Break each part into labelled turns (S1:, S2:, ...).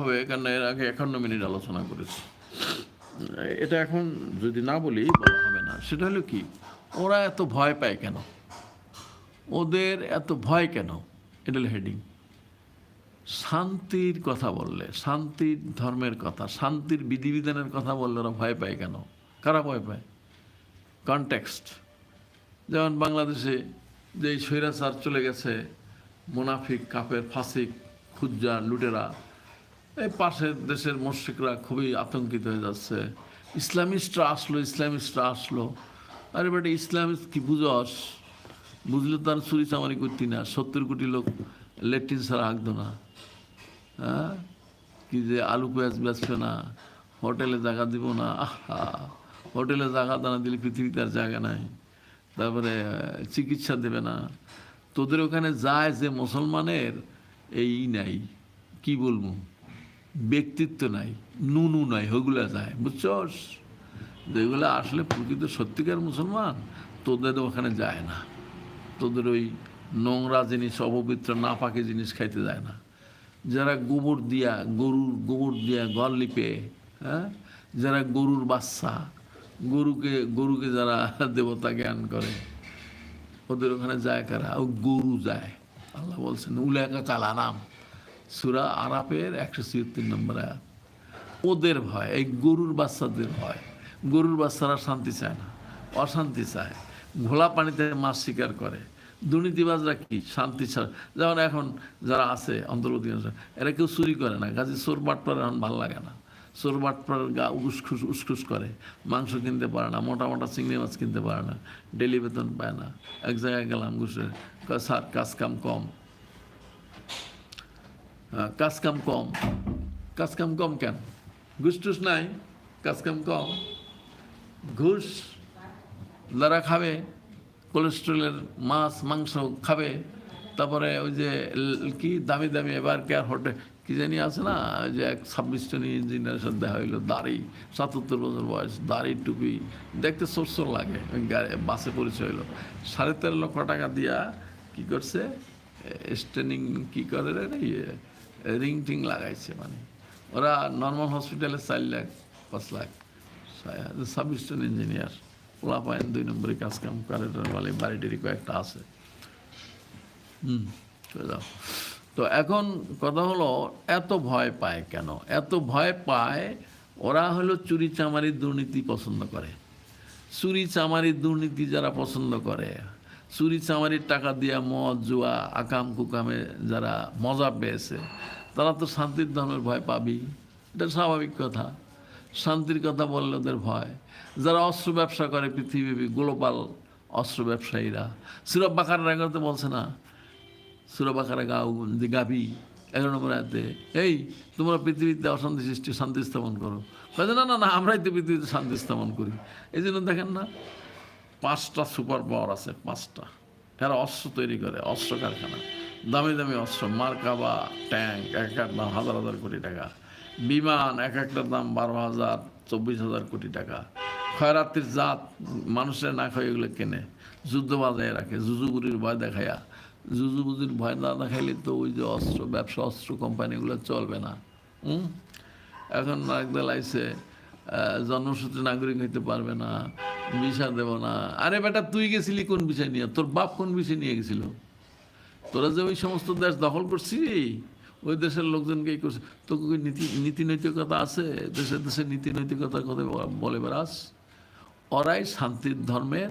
S1: হবে কারণ এর আগে একান্ন মিনিট আলোচনা করেছি। এটা এখন যদি না বলি, বলা হবে না। সেটা হলো কি, ওরা এত ভয় পায় কেন? ওদের এত ভয় কেন? এটা হেডিং শান্তির কথা বললে, শান্তির ধর্মের কথা, শান্তির বিধিবিধানের কথা বললে ওরা ভয় পায় কেন? কারা ভয় পায়? কনটেক্সট যেমন বাংলাদেশে যে স্বৈরাচার চলে গেছে, মুনাফিক কাপের ফাসিক খুজ্জা লুটেরা এই পাশের দেশের মুশ্রিকরা খুবই আতঙ্কিত হয়ে যাচ্ছে। ইসলামিস্টরা আসলো ইসলামিস্টরা আসলো। আরে বেটা, ইসলামিস্ট কি বুঝস? বুঝলে তো আর চুরি চামারি করতি না। সত্তর কোটি লোক লেট্রিন ছাড়া আঁকতো না। হ্যাঁ? কি যে আলু, পেঁয়াজ বেচবে না। হোটেলে জায়গা দিব না। আহা! হোটেলে জায়গা দানা দিলে পৃথিবীতে আর জায়গা নাই। তারপরে চিকিৎসা দেবে না। তোদের ওখানে যায় যে মুসলমানের, এই নাই। কি বলব? ব্যক্তিত্ব নাই, নুনু নাই ওগুলা যায়, বুঝছস? যেগুলো আসলে প্রকৃত সত্যিকার মুসলমান, তোদের ওখানে যায় না। তোদের ওই নোংরা জিনিস, অপবিত্র না পাকে জিনিস খাইতে যায় না। যারা গোবর দিয়া, গরুর গোবর দিয়া ঘর লিপে হ্যাঁ? যারা গরুর বাচ্চা, গরুকে গরুকে যারা দেবতা জ্ঞান করে, ওদের ওখানে যায় কারা? ও গরু যায়। আল্লাহ বলছেন উলেকা কালা নাম সুরা আরাপের একশো ছিয়াত্তর নম্বর আয়াত। ওদের ভয়, এই গরুর বাচ্চাদের ভয়। গরুর বাচ্চারা শান্তি চায় না, অশান্তি চায়। ঘোলা পানিতে মাছ শিকার করে। দুর্নীতিবাজরা কি? শান্তি ছাড়া। যেমন এখন যারা আছে, অন্তর্বর্তী এরা কেউ চুরি করে না। কাজে চোর বাটপার এখন ভালো লাগে না। চোর বাটপার গা উসখুস উসখুস করে। মাংস কিনতে পারে না, মোটা মোটা চিংড়ি মাছ কিনতে পারে না, ডেলি বেতন পায় না। এক জায়গায় গেলাম, ঘুষে স্যার কাজ কাম কম। আহ, কাজ কাম। কম কাজ কাম কেন? ঘুষ টুস নাই কাজ কাম। ঘুষ যারা খাবে কোলেস্ট্রলের মাছ মাংস খাবে তারপরে ওই যে কি দামি দামি এবার কেয়ার হোটেল কি জানি আছে না ওই যে এক ছাব্বিশ জন ইঞ্জিনিয়ারের সাথে দেখা হইল দাড়ি সাতাত্তর বছর বয়স দাড়ি টুপি দেখতে সোরসোর লাগে বাসে পরিচয় হইল। সাড়ে তেরো লক্ষ টাকা দিয়া কি করছে স্টেনিং কি করে রে ইয়ে রিং টিং লাগাইছে মানে। ওরা নর্মাল হসপিটালে চার লাখ, পাঁচ লাখ। জন ইঞ্জিনিয়ার ওলা পায়েন দুই নম্বরে কাজ কাম করে বাড়ি টাড়ি কয়েকটা আছে। হুম যাও তো এখন কথা হলো, এত ভয় পায় কেন? এত ভয় পায়, ওরা হলো চুরি চামারি দুর্নীতি পছন্দ করে। চুরি চামারি দুর্নীতি যারা পছন্দ করে চুরি চামারির টাকা দিয়া মদ, জুয়া, আকাম কুকামে যারা মজা পেয়েছে, তারা তো শান্তির ধর্মের ভয় পাবি এটা স্বাভাবিক কথা। শান্তির কথা বললে ওদের ভয়। যারা অস্ত্র ব্যবসা করে পৃথিবী গ্লোবাল অস্ত্র ব্যবসায়ীরা। সুরব বাকার রাগাতে বলছে না? সুরবাখারা গাও যে গাবি এগারো নম্বর আয়তে, এই, তোমরা পৃথিবীতে অশান্তি সৃষ্টি, শান্তি স্থাপন করো। না না না, আমরাই তো পৃথিবীতে শান্তি স্থাপন করি। এই জন্য দেখেন না পাঁচটা সুপার পাওয়ার আছে, পাঁচটা। এরা অস্ত্র তৈরি করে, অস্ত্র কারখানা। দামি দামি অস্ত্র, মার্কা বা ট্যাঙ্ক, এক এক দাম হাজার হাজার কোটি টাকা। বিমান, এক একটার দাম বারো হাজার, চব্বিশ হাজার কোটি টাকা। খয়রাত্রির জাত মানুষের না খায় এগুলো কেনে। যুদ্ধ বাজায় রাখে জুজুগুরির ভয় দেখায়া। জুজুবুজির ভয় না দেখাইলে তো ওই যে অস্ত্র, ব্যবসা অস্ত্র কোম্পানিগুলো চলবে না। হুম? এখন একদল আইসে জন্মসূত্রে নাগরিক হইতে পারবে না ভিসা দেব না। আরে বেটা, তুই গেছিলি কোন বিষয় নিয়ে? তোর বাপ কোন বিষয় নিয়ে গেছিল? তোরা যে ওই সমস্ত দেশ দখল করছিলি ওই দেশের লোকজনকে করছে। তোকে কি নীতি নীতি নৈতিকতা আছে? দেশে দেশে নীতি নৈতিকতার কথা বলে বেড়াস। ওরাই শান্তির ধর্মের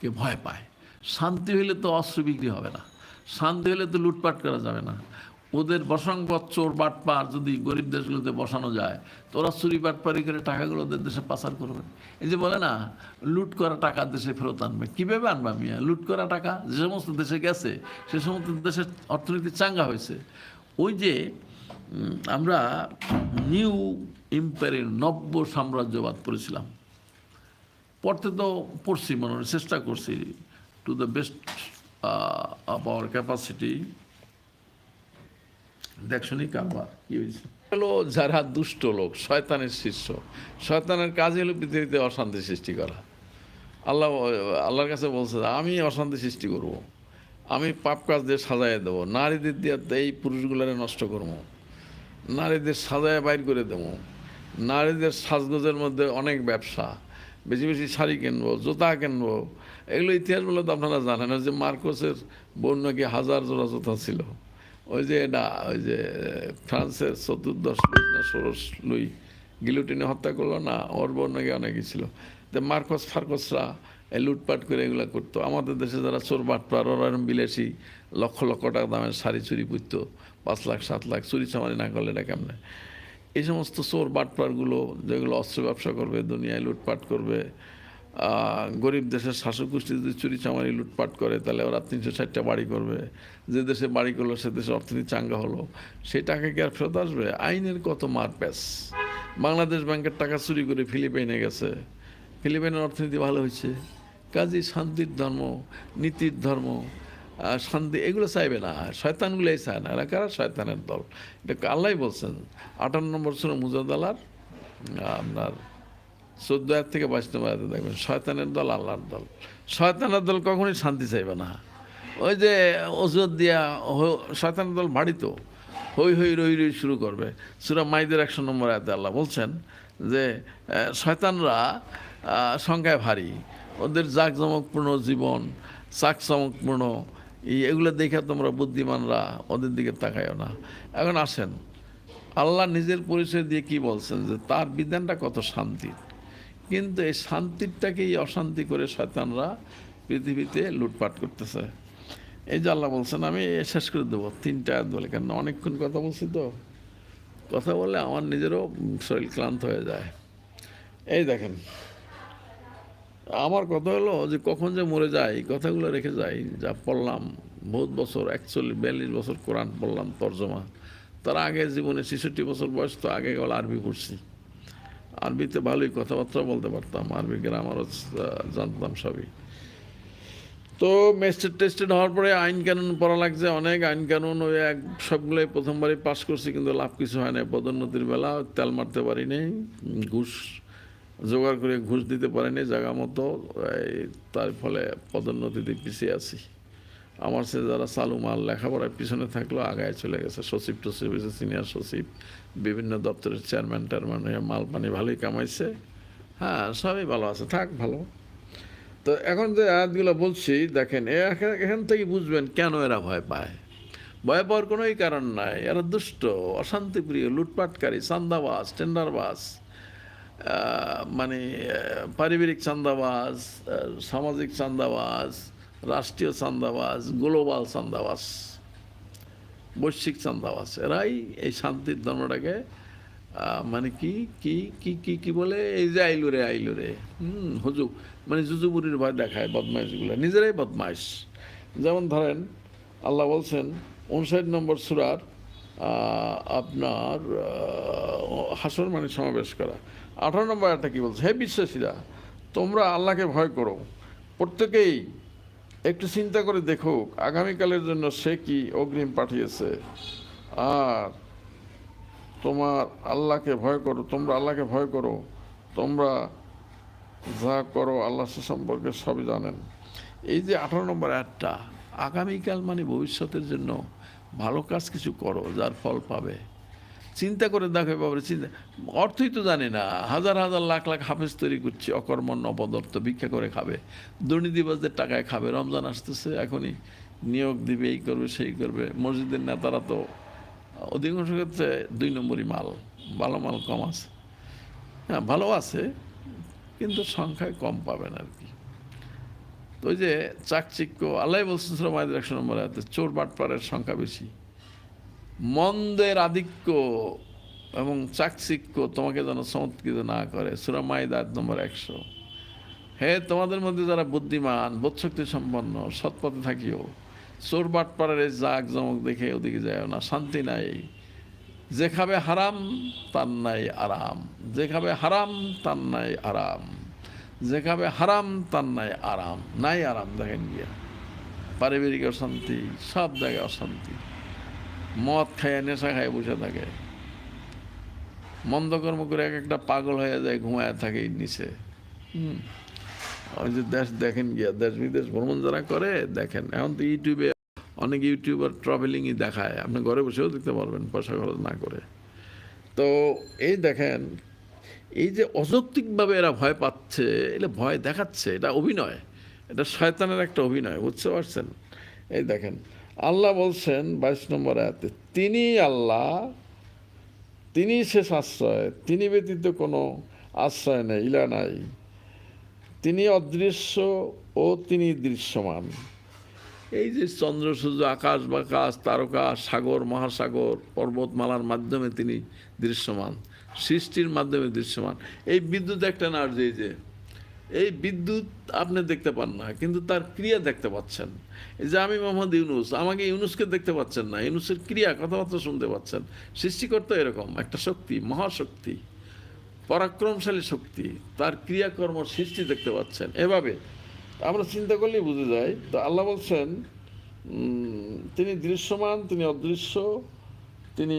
S1: কে ভয় পায়। শান্তি হইলে তো অস্ত্র বিক্রি হবে না। শান্তি হলে তো লুটপাট করা যাবে না। ওদের বসংপদ চোর বাটপার যদি গরিব দেশগুলোতে বসানো যায়, তো ওরা চুরি বাটপারি করে টাকাগুলো ওদের দেশে পাচার করবে। এই যে বলে না, লুট করা টাকা দেশে ফেরত আনবে। কীভাবে আনবে মিয়া? লুট করা টাকা যে সমস্ত দেশে গেছে, সে সমস্ত দেশের অর্থনীতি চাঙ্গা হয়েছে। ওই যে আমরা নিউ ইম্পায়ারের নব্য সাম্রাজ্যবাদ পড়েছিলাম। পড়তে তো পড়ছি মনে চেষ্টা করছি। To the best of our capacity দেখছনি কারবার কি হয়েছে? হলো যারা দুষ্ট লোক, শয়তানের শিষ্য। শয়তানের কাজ হলো পৃথিবীতে অশান্তি সৃষ্টি করা। আল্লাহ, আল্লাহর কাছে বলছে, আমি অশান্তি সৃষ্টি করব। আমি পাপ কাজ দিয়ে সাজাই দেবো। নারীদের দিয়ে এই পুরুষগুলারে নষ্ট করব। নারীদের সাজায় বাইর করে দেবো। নারীদের সাজগোজের মধ্যে অনেক ব্যবসা। বেশি বেশি শাড়ি কিনবো, জুতা কিনবো। এগুলো ইতিহাস বলে তো আপনারা জানেন যে মার্কোসের বন্য কি হাজার জোড়া জুতা ছিল। ওই যে এটা ওই যে, ফ্রান্সের চতুর্দশ লুই না ষোড়শ লুই, গিলুটিনে হত্যা করল না, ওর বোন নাকি অনেকই ছিল। তো মার্কস ফার্কসরা লুটপাট করে এগুলো করতো। আমাদের দেশে যারা চোর বাটপার, ওরা বিলাসী, লক্ষ লক্ষ টাকা দামের শাড়ি চুরি পুঁততো, পাঁচ লাখ, সাত লাখ, চুরি চামারি না করলে এটা কেমনে? এই সমস্ত চোর বাটপারগুলো, যেগুলো অস্ত্র ব্যবসা করবে, দুনিয়ায় লুটপাট করবে গরিব দেশের শাসক যদি চুরি চামারি লুটপাট করে, তাহলে ওরা তিনশো ষাটটা বাড়ি করবে। যে দেশে বাড়ি করল, সে দেশে অর্থনীতি চাঙ্গা হলো। সেই টাকা কি আর ফেরত আসবে? আইনের কত মারপ্যাচ। বাংলাদেশ ব্যাংকের টাকা চুরি করে ফিলিপাইনে গেছে। ফিলিপাইনের অর্থনীতি ভালো হয়েছে। কাজী শান্তির ধর্ম, নীতির ধর্ম শান্তি, এগুলো চাইবে না। শয়তানগুলোই চায় না। এরা কারা? শয়তানের দল। এটা আল্লাহ বলছেন। আটান্ন নম্বর ছিল মুজাদালার আপনার চোদ্দ হাজার থেকে বাইশ নম্বর আয়াতে দেখবেন। শয়তানের দল, আল্লাহর দল। শয়তানের দল কখনোই শান্তি চাইবে না। ওই যে ওষুধ দিয়া শয়তানের দল ভাড়িত হই হই, রই রই শুরু করবে। সুরা মাইদের একশো নম্বর আয়াতে আল্লাহ বলছেন যে শয়তানরা সংখ্যায় ভারী। ওদের জাঁকজমকপূর্ণ জীবন, চাকচমকপূর্ণ, এই এগুলো দেখে তোমরা বুদ্ধিমানরা ওদের দিকে তাকায়ও না। এখন আসেন, আল্লাহ নিজের পরিচয় দিয়ে কি বলছেন? যে তার বিধানটা কত শান্তির কিন্তু এই শান্তিরটাকেই অশান্তি করে শয়তানরা পৃথিবীতে লুটপাট করতেছে। এই যে আল্লাহ বলছেন, আমি শেষ করে দেবো। তিনটা আয়াত বলে কেন অনেকক্ষণ কথা বলছি তো। কথা বললে আমার নিজেরও শরীর ক্লান্ত হয়ে যায়। এই দেখেন, আমার কথা হলো যে কখন যে মরে যায় কথাগুলো রেখে যাই, যা পড়লাম, বহুত বছর, একচল্লিশ, বিয়াল্লিশ বছর কোরআন পড়লাম, তর্জমা। তার আগে জীবনে ছেষট্টি বছর বয়স তো আগে গেল আরবি পড়ছি। আরবিতে ভালোই কথাবার্তা বলতে পারতাম, আরবি গ্রামারও জানতাম সবই। তো মেস্টেড টেস্টেড হওয়ার পরে আইন কানুন পড়া লাগছে, অনেক আইন কানুন ওই এক, সবগুলোই প্রথমবারই পাস করছি, কিন্তু লাভ কিছু হয় না পদোন্নতির বেলা তেল মারতে পারিনি ঘুষ জোগাড় করে ঘুষ দিতে পারিনি জায়গা মতো তার ফলে পদোন্নতিতে পিছিয়ে আছি। আমার সে যারা চালু মাল লেখাপড়ার পিছনে থাকল আগায় চলে গেছে। সচিব টচিব হয়েছে সিনিয়র সচিব বিভিন্ন দপ্তরের চেয়ারম্যান টেয়ারম্যান হয়ে মাল পানি ভালোই কামাইছে। হ্যাঁ সবই ভালো আছে থাক ভালো। তো এখন যে আয়াতগুলো বলছি দেখেন এখান থেকে বুঝবেন কেন এরা ভয় পায়। ভয় পাওয়ার কোনোই কারণ নাই। এরা দুষ্ট অশান্তিপ্রিয় লুটপাটকারী চান্দাবাজ টেন্ডারবাজ আহ, মানে পারিবারিক চান্দাবাজ আহ, সামাজিক চান্দাবাজ রাষ্ট্রীয় চান্দাবাজ, গ্লোবাল চান্দাবাজ, বৈশ্বিক চান্দাবাজ, এরাই এই শান্তির ধর্মটাকে মানে কি কি কি কি কি বলে? এই যে আইলো রে আইলো রে। হুম হুজু মানে জুজুবুরির ভয় দেখায় বদমাইশগুলো। নিজেরাই বদমাইশ। যেমন ধরেন, আল্লাহ বলছেন, উনষাট নম্বর সুরার আপনার হাসর মানে সমাবেশ করা। আঠারো নম্বর একটা কী বলছে? হে বিশ্বাসীরা, তোমরা আল্লাহকে ভয় করো। প্রত্যেকেই একটু চিন্তা করে দেখো আগামীকালের জন্য সে কি অগ্রিম পাঠিয়েছে? আর তোমার আল্লাহকে ভয় করো, তোমরা আল্লাহকে ভয় করো, তোমরা যা করো আল্লাহ সে সম্পর্কে সবই জানেন। এই যে আঠারো নম্বর একটা আগামীকাল মানে ভবিষ্যতের জন্য ভালো কাজ কিছু করো, যার ফল পাবে। চিন্তা করে দেখো বাবারে, চিন্তা। অর্থই তো জানি না। হাজার হাজার লাখ লাখ হাফেজ তৈরি করছে, অকর্মণ্য, অপদার্থ, ভিক্ষা করে খাবে। দুর্নীতিবাজদের টাকায় খাবে। রমজান আসতেছে, এখনই নিয়োগ দিবে, এই করবে, সেই করবে। মসজিদের নেতারা তো অধিকাংশ ক্ষেত্রে দুই নম্বরই মাল, ভালো মাল কম আছে। হ্যাঁ ভালো আছে, কিন্তু সংখ্যায় কম পাবেন আর কি। তো ওই যে চাকচিক্য আল্লাহ বলছেন মায়েদের একশো নম্বর আছে চোর বাটপাড়ের সংখ্যা বেশি। মন্দের আধিক্য এবং চাকচিক্য তোমাকে যেন চমৎকৃত না করে। সুরা মাইদ নম্বর একশো। হে, তোমাদের মধ্যে যারা বুদ্ধিমান, বোধশক্তি সম্পন্ন, সৎপথে থাকিও, চোর বাটপাড়ের এই জাক জমক দেখে ওদিকে যায় না, শান্তি নাই। যে খাবে হারাম, তার নাই আরাম। যে খাবে হারাম, তার নাই আরাম। যে খাবে হারাম, তার নাই আরাম। নাই আরাম, দেখেন গিয়া। পারিবারিক অশান্তি, সব জায়গায় অশান্তি। মদ খায় নেশা খায় বসে থাকে। মন্দকর্ম করে এক একটা পাগল হয়ে যায় ঘুমায় থাকে নিচে। ওই যে দেশ দেখেন গিয়া, দেশ বিদেশ ভ্রমণ যারা করে, দেখেন, এখন তো ইউটিউবে অনেক ইউটিউবার ট্রাভেলিংই দেখায়। আপনি ঘরে বসেও দেখতে পারবেন, পয়সা খরচ না করে। তো এই দেখেন, এই যে অযৌক্তিকভাবে এরা ভয় পাচ্ছে এটা ভয় দেখাচ্ছে, এটা অভিনয়। এটা শয়তানের একটা অভিনয়, বুঝতে পারছেন? এই দেখেন আল্লাহ বলছেন বাইশ নম্বর আয়াতে তিনি আল্লাহ তিনি শেষ আশ্রয় তিনি ব্যতীত কোনো আশ্রয় নেই ইলা নাই। তিনি অদৃশ্য ও তিনি দৃশ্যমান। এই যে চন্দ্র, সূর্য, আকাশ, বাকাশ, তারকা, সাগর, মহাসাগর, পর্বতমালার মাধ্যমে তিনি দৃশ্যমান, সৃষ্টির মাধ্যমে দৃশ্যমান। এই বিদ্যুৎ একটা নার্জি যে এই বিদ্যুৎ আপনি দেখতে পান না, কিন্তু তার ক্রিয়া দেখতে পাচ্ছেন। এই যে আমি মোহাম্মদ ইউনুস, আমাকে ইউনুসকে দেখতে পাচ্ছেন না, ইউনুসের ক্রিয়া, কথাবার্তা শুনতে পাচ্ছেন। সৃষ্টিকর্তা এরকম, একটা শক্তি, মহাশক্তি, পরাক্রমশালী শক্তি, তার ক্রিয়াকর্ম, সৃষ্টি দেখতে পাচ্ছেন। এভাবে আমরা চিন্তা করলেই বুঝে যাই তো আল্লাহ বলছেন তিনি দৃশ্যমান, তিনি অদৃশ্য, তিনি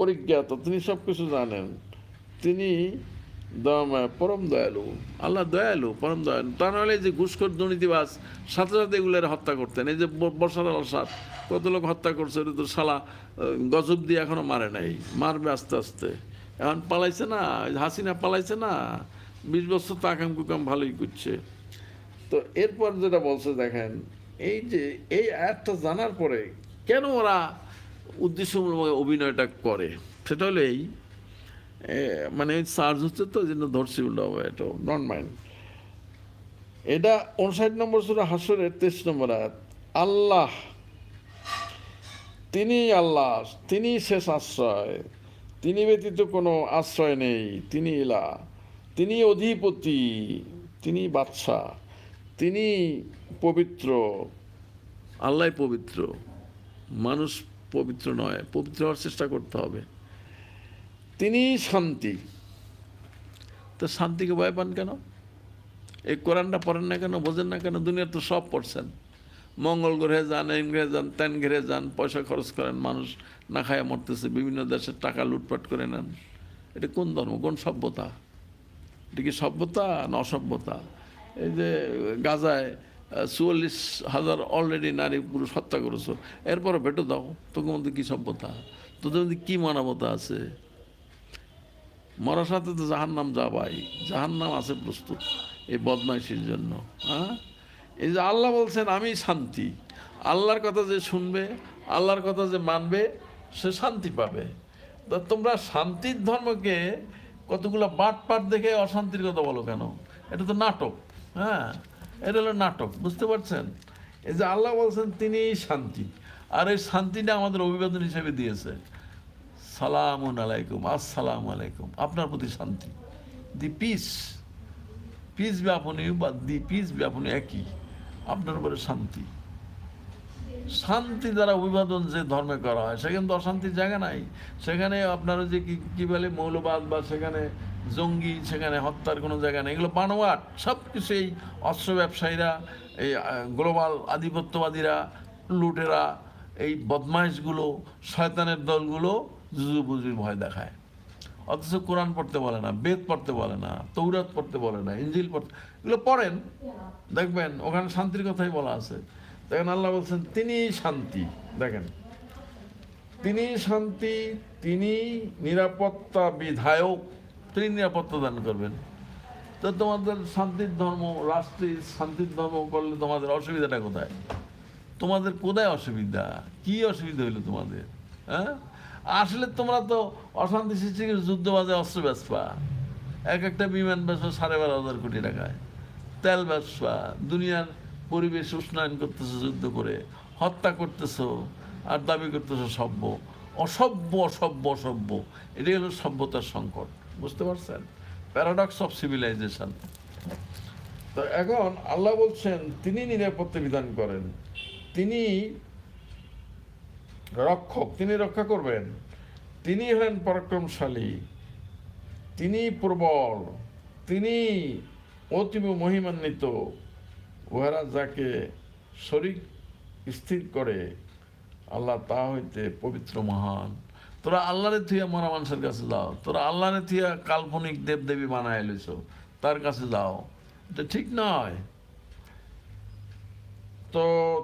S1: পরিজ্ঞাত, তিনি সব কিছু জানেন। তিনি পরম দয়ালু, আল্লাহ দয়ালু, পরম দয়ালু। তা নাহলে যে ঘুষখোর দুর্নীতিবাস সাথে সাথে এগুলোর হত্যা করতেন। এই যে বর্ষার আসাদ কত লোক হত্যা করছে তো শালা গজব দিয়ে এখনও মারে নাই, মারবে আস্তে আস্তে। এখন পালাইছে না হাসিনা পালাইছে না, বিশ বছর তো আকাম কুকাম ভালোই করছে। তো এরপর যেটা বলছে, দেখেন, এই যে, এই অ্যাডটা জানার পরে কেন ওরা উদ্দেশ্যমূলক অভিনয়টা করে? সেটা হলো এই মানে চার্জ হচ্ছে তো জন্য ধরছি হবে এটা নন মাইন্ড এটা উনষাট নম্বর সুরা হাসরের তেইশ নম্বর আয়াত। আল্লাহ তিনি আল্লাহ তিনি শেষ আশ্রয়, তিনি ব্যতীত কোনো আশ্রয় নেই, তিনি ইলা, তিনি অধিপতি, তিনি বাদশা, তিনি পবিত্র। আল্লাহ পবিত্র, মানুষ পবিত্র নয়, পবিত্র হওয়ার চেষ্টা করতে হবে। তিনি শান্তি। তো শান্তিকে ভয় পান কেন? এই কোরআনটা পড়েন না কেন, বোঝেন না কেন? দুনিয়ার তো সব পড়ছেন। মঙ্গল গ্রহে যান এই গ্রহে যান তেন গ্রহে যান, পয়সা খরচ করেন, মানুষ না খায় মরতেছে, বিভিন্ন দেশের টাকা লুটপাট করে নেন। এটা কোন ধর্ম? কোন সভ্যতা? এটা কি সভ্যতা না অসভ্যতা? এই যে গাজায় চুয়াল্লিশ হাজার অলরেডি নারী পুরুষ হত্যা করেছ। এরপরে ভেটো দাও, তোকে মধ্যে কী সভ্যতা? তোদের মধ্যে কী মানবতা আছে? মরার সাথে তো জাহান নাম যা ভাই জাহান নাম আছে প্রস্তুত এই বদমাইশির জন্য হ্যাঁ? এই যে আল্লাহ বলছেন, আমি শান্তি। আল্লাহর কথা যে শুনবে, আল্লাহর কথা যে মানবে, সে শান্তি পাবে। তা তোমরা শান্তির ধর্মকে কতগুলো বাট পাট দেখে অশান্তির কথা বলো কেন? এটা তো নাটক হ্যাঁ? এটা হলো নাটক, বুঝতে পারছেন? এই যে আল্লাহ বলছেন তিনি শান্তি। আর এই শান্তিটা আমাদের অভিবাদন হিসেবে দিয়েছে। সালামুন আলাইকুম, আসসালামু আলাইকুম। আপনার প্রতি শান্তি। দি পিস পিস ব্যাপনী বা দি পিস ব্যাপনী একই। আপনার উপরে শান্তি। শান্তি দ্বারা অভিবাদন যে ধর্মে করা হয়, সেখানে তো অশান্তির জায়গা নাই। সেখানে আপনারা যে কি, কী বলে, মৌলবাদ বা সেখানে জঙ্গি, সেখানে হত্যার কোনো জায়গা নেই। এগুলো বানোয়াট, সব কিছু এই অস্ত্র ব্যবসায়ীরা, এই গ্লোবাল আধিপত্যবাদীরা, লুটেরা, এই বদমাইশগুলো, শয়তানের দলগুলো জুজুবুজির ভয় দেখায়। অথচ কোরআন পড়তে বলে না, বেদ পড়তে বলে না তৌরাত পড়তে বলে না ইঞ্জিল পড়তে, এগুলো পড়েন। দেখবেন, ওখানে শান্তির কথাই বলা আছে। দেখেন আল্লাহ বলছেন, তিনি শান্তি। দেখেন, তিনি শান্তি, তিনি নিরাপত্তা বিধায়ক। তিনি নিরাপত্তা দান করবেন। তো তোমাদের শান্তির ধর্ম, রাষ্ট্রের শান্তির ধর্ম করলে তোমাদের অসুবিধাটা কোথায়? তোমাদের কোথায় অসুবিধা? কি অসুবিধা হইল তোমাদের? হ্যাঁ? আসলে তোমরা তো অশান্তি সৃষ্টি করে যুদ্ধ বাজে অস্ত্র ব্যবসা এক একটা বিমান ব্যবসা সাড়ে বারো হাজার কোটি টাকায়। তেল ব্যবসা দুনিয়ার পরিবেশ উষ্ণায়ন করতেছো, যুদ্ধ করে। হত্যা করতেছো, আর দাবি করতেছো সভ্য। অসভ্য অসভ্য অসভ্য। এটাই হলো সভ্যতার সংকট। বুঝতে পারছেন? প্যারাডক্স অফ সিভিলাইজেশন তো এখন আল্লাহ বলছেন, তিনি নিরাপত্তা বিধান করেন। তিনি রক্ষক, তিনি রক্ষা করবেন। তিনি হলেন পরাক্রমশালী, তিনি প্রবল, তিনি অতীব মহিমান্বিত। উহারা যাকে শরীর স্থির করে, আল্লাহ তা হইতে পবিত্র মহান। তোরা আল্লাহরে থুয়া মরা মানুষের কাছে যাও। তোরা আল্লাহরে থুয়া কাল্পনিক দেবদেবী বানায় লইছ, তার কাছে যাও। এটা ঠিক নয়। তো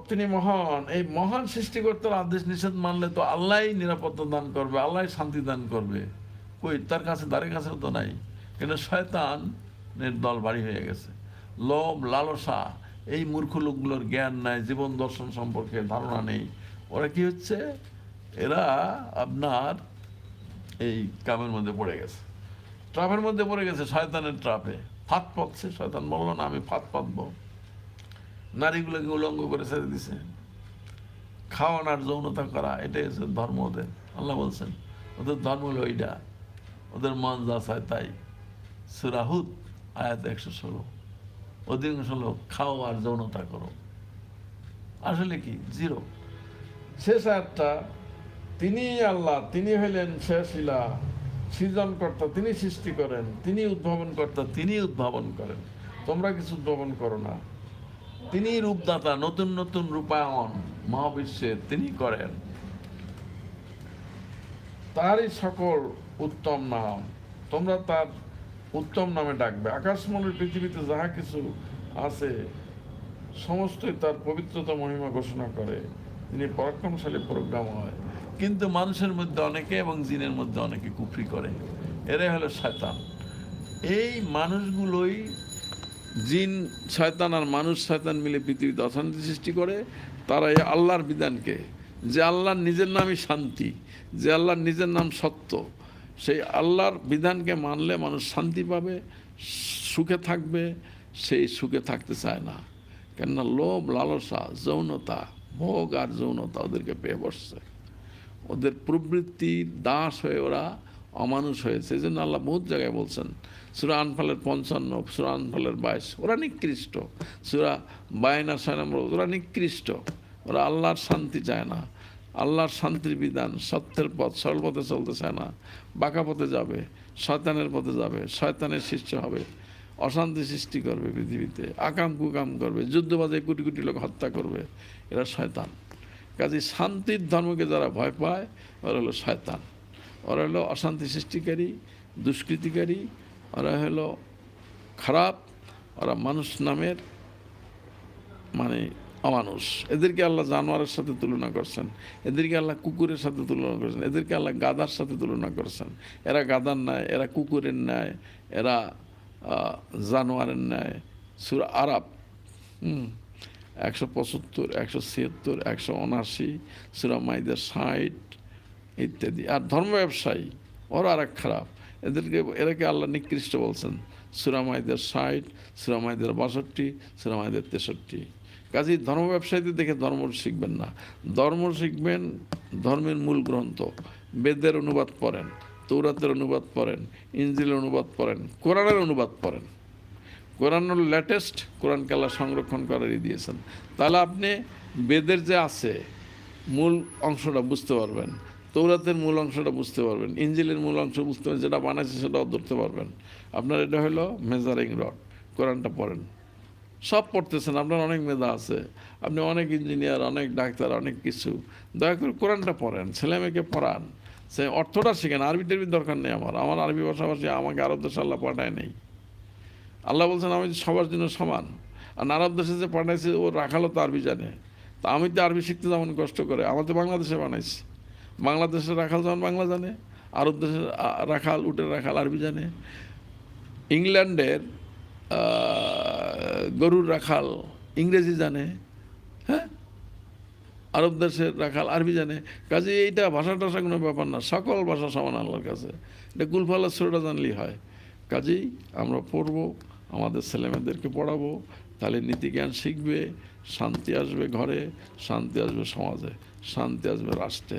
S1: তিনি মহান। এই মহান সৃষ্টিকর্তার আদেশ নিষেধ মানলে তো আল্লাহই নিরাপত্তা দান করবে, আল্লাহই শান্তি দান করবে। কই, তার কাছে দ্বারের কাছেও তো নাই। কিন্তু শয়তানের দল বাড়ি হয়ে গেছে। লোভ, লালসা, এই মূর্খ লোকগুলোর জ্ঞান নাই, জীবন দর্শন সম্পর্কে ধারণা নেই। ওরা কি হচ্ছে? এরা আপনার এই কামের মধ্যে পড়ে গেছে। ট্রাপের মধ্যে পড়ে গেছে শয়তানের ট্রাপে। ফাঁদ পাচ্ছে শয়তান বলল, না, আমি ফাঁদ পাতবো। নারীগুলোকে উলঙ্গ করে ছেড়ে দিছে। খাওয়ানোর যৌনতা করা, এটাই হচ্ছে ধর্ম ওদের। আল্লাহ বলছেন, ওদের ধর্ম হলো ওইটা ওদের মন যা চায় তাই। সুরাহুদ আয়াত একশো ষোলো। অধিকাংশ লোক খাও আর যৌনতা করো। আসলে কি? জিরো। শেষ আয়াতটা, তিনি আল্লাহ, তিনি হইলেন শেষ ইলা সৃজনকর্তা, তিনি সৃষ্টি করেন, তিনি উদ্ভাবন কর্তা তিনি উদ্ভাবন করেন। তোমরা কিছু উদ্ভাবন করো না। তিনি রূপদাতা, নতুন নতুন রূপায়ণ মহাবিশ্বের তিনি করেন। তারই সকল উত্তম নাম, তোমরা তার উত্তম নামে ডাকবে। আকাশমণ্ডল পৃথিবীতে যাহা কিছু আছে, সমস্তই তার পবিত্রতা মহিমা ঘোষণা করে। তিনি পরাক্রমশালী প্রোগ্রাম হয়। কিন্তু মানুষের মধ্যে অনেকে এবং জিনের মধ্যে অনেকে কুফরি করে। এরাই হলো শয়তান। এই মানুষগুলোই জিন, শয়তান আর মানুষ, শয়তান মিলে পৃথিবীতে অশান্তি সৃষ্টি করে তারা এই আল্লাহর বিধানকে। যে আল্লাহর নিজের নামই শান্তি, যে আল্লাহর নিজের নাম সত্য, সেই আল্লাহর বিধানকে মানলে মানুষ শান্তি পাবে, সুখে থাকবে, সেই সুখে থাকতে চায় না। কেননা লোভ, লালসা, যৌনতা, ভোগ আর যৌনতা ওদেরকে পেয়ে বসছে। ওদের প্রবৃত্তির দাস হয়ে ওরা অমানুষ হয়েছে, এই জন্য আল্লাহ বহুত জায়গায় বলছেন, সুরা আনফালের পঞ্চান্ন, সুরা আনফালের বাইশ, ওরা নিকৃষ্ট। সুরা বায়না ছয় নম্বর, ওরা নিকৃষ্ট। ওরা আল্লাহর শান্তি চায় না। আল্লাহর শান্তির বিধান সত্যের পথ, সরল পথে চলতে চায় না। বাঁকা পথে যাবে, শয়তানের পথে যাবে, শয়তানের শিষ্য হবে, অশান্তি সৃষ্টি করবে পৃথিবীতে, আকাম কুকাম করবে, যুদ্ধবাজে কোটি কোটি লোক হত্যা করবে, এরা শয়তান। কাজে শান্তির ধর্মকে যারা ভয় পায়, ওরা হলো শয়তান। ওরা হলো অশান্তি সৃষ্টিকারী, দুষ্কৃতিকারী, ওরা হলো খারাপ, ওরা মানুষ নামের মানে অমানুষ। এদেরকে আল্লাহ জানোয়ারের সাথে তুলনা করছেন, এদেরকে আল্লাহ কুকুরের সাথে তুলনা করছেন, এদেরকে আল্লাহ গাদার সাথে তুলনা করছেন। এরা গাদার ন্যায়, এরা কুকুরের ন্যায়, এরা জানোয়ারের ন্যায়। সুর আরাব একশো পঁচাত্তর, একশো ছিয়াত্তর, একশো উনআশি, সুরা মাইদের ষাট ইত্যাদি। আর ধর্ম ব্যবসায়ী, ওরা আর এক খারাপ। এদেরকে এরাকে আল্লাহ নিকৃষ্ট বলছেন। সুরামাইদের ষাট সুরামাইদের বাষট্টি সুরামাইদের তেষট্টি। কাজেই ধর্ম ব্যবসায়ীদের দেখে ধর্ম শিখবেন না। ধর্ম শিখবেন ধর্মের মূল গ্রন্থ। বেদের অনুবাদ পড়েন, তৌরাতের অনুবাদ পড়েন, ইঞ্জিলের অনুবাদ পড়েন, কোরআনের অনুবাদ পড়েন। কোরআন হল লেটেস্ট, কোরআনকে আল্লাহ সংরক্ষণ করারই দিয়েছেন। তাহলে আপনি বেদের যে আছে, মূল অংশটা বুঝতে পারবেন। তৌরাতের মূল অংশটা বুঝতে পারবেন, ইঞ্জিলের মূল অংশ বুঝতে পারবেন, যেটা বানাইছে সেটাও ধরতে পারবেন। আপনার এটা হলো মেজারিং রড কোরআনটা পড়েন। সব পড়তেছেন, আপনার অনেক মেধা আছে, আপনি অনেক ইঞ্জিনিয়ার অনেক ডাক্তার, অনেক কিছু। দয়া করে কোরআনটা পড়েন, ছেলে মেয়েকে পড়ান। সে অর্থটা শেখেন আরবি টারবির দরকার নেই আমার আমার আরবি ভাষাভাষী আমাকে আরব দেশে আল্লাহ পাঠায় নেই। আল্লাহ বলছেন, আমি সবার জন্য সমান। আর আরব দেশে যে পাঠাইছে, ও রাখালো তো আরবি জানে। তা আমি তো আরবি শিখতে যেমন কষ্ট করে আমাদের বাংলাদেশে বানাইছি। বাংলাদেশের রাখাল যেমন বাংলা জানে, আরব দেশের রাখাল, উটের রাখাল, আরবি জানে। ইংল্যান্ডের গরুর রাখাল ইংরেজি জানে হ্যাঁ? আরব দেশের রাখাল আরবি জানে। কাজে এইটা ভাষা টাষা কোনো ব্যাপার না, সকল ভাষা সমান আল্লাহর কাছে। এটা কুলফাল্লা সুরটা জানলেই হয়। কাজেই আমরা পড়ব, আমাদের ছেলেমেয়েদেরকে পড়াবো, তাহলে নীতিজ্ঞান শিখবে, শান্তি আসবে ঘরে, শান্তি আসবে সমাজে, শান্তি আসবে রাষ্ট্রে।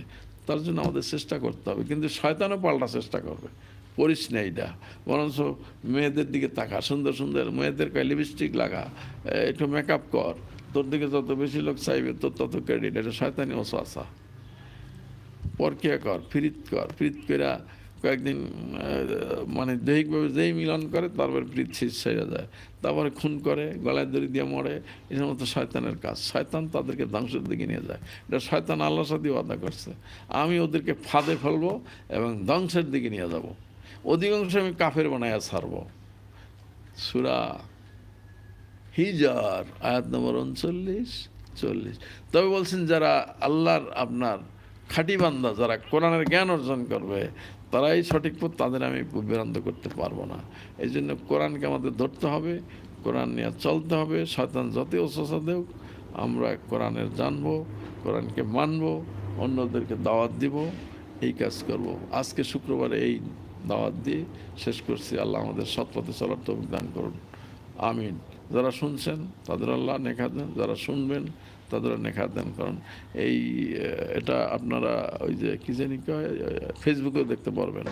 S1: তার জন্য আমাদের চেষ্টা করতে হবে। কিন্তু শয়তানও পাল্টা চেষ্টা করবে। করিস না এইটা বরঞ্চ মেয়েদের দিকে তাকা, সুন্দর সুন্দর মেয়েদের কয় লিপস্টিক লাগা একটু মেকআপ কর। তোর দিকে যত বেশি লোক চাইবে, তোর তত ক্রেডিট এটা শয়তানি ওসা পরকিয়া কর, ফিরিত কর। ফিরিত কইরা কয়েকদিন মানে দৈহিকভাবে যেই মিলন করে, তারপরে শেষ সেরে যায়। তারপরে খুন করে, গলায় দড়ি দিয়ে মরে, এই সমস্ত শয়তানের কাজ। শয়তান তাদেরকে ধ্বংসের দিকে নিয়ে যায়। এটা শয়তান আল্লাহর সাথে ওয়াদা করছে। আমি ওদেরকে ফাঁদে ফেলব এবং ধ্বংসের দিকে নিয়ে যাব। অধিকাংশ আমি কাফের বানাইয়া ছাড়ব। সুরা হিজার, আয়াত নম্বর উনচল্লিশ, চল্লিশ। তবে বলছেন, যারা আল্লাহর আপনার খাঁটি বান্দা যারা কোরআনের জ্ঞান অর্জন করবে, তারাই সঠিক পথ তাদের আমি বিভ্রান্ত করতে পারব না। এই জন্য কোরআনকে আমাদের ধরতে হবে, কোরআন নিয়ে চলতে হবে, শয়তান যতই অসসা দেও আমরা কোরআনের জানব, কোরআনকে মানবো, অন্যদেরকে দাওয়াত দিব, এই কাজ করব। আজকে শুক্রবারে এই দাওয়াত দিয়ে শেষ করছি। আল্লাহ আমাদের সৎপথে চলার তো দান করুন। আমিন। যারা শুনছেন, তাদের আল্লাহ নেখা দেন। যারা শুনবেন তাদের নেখা দেন, কারণ এই এটা আপনারা ওই যে কী জানি কয় ফেসবুকেও দেখতে পারবেন।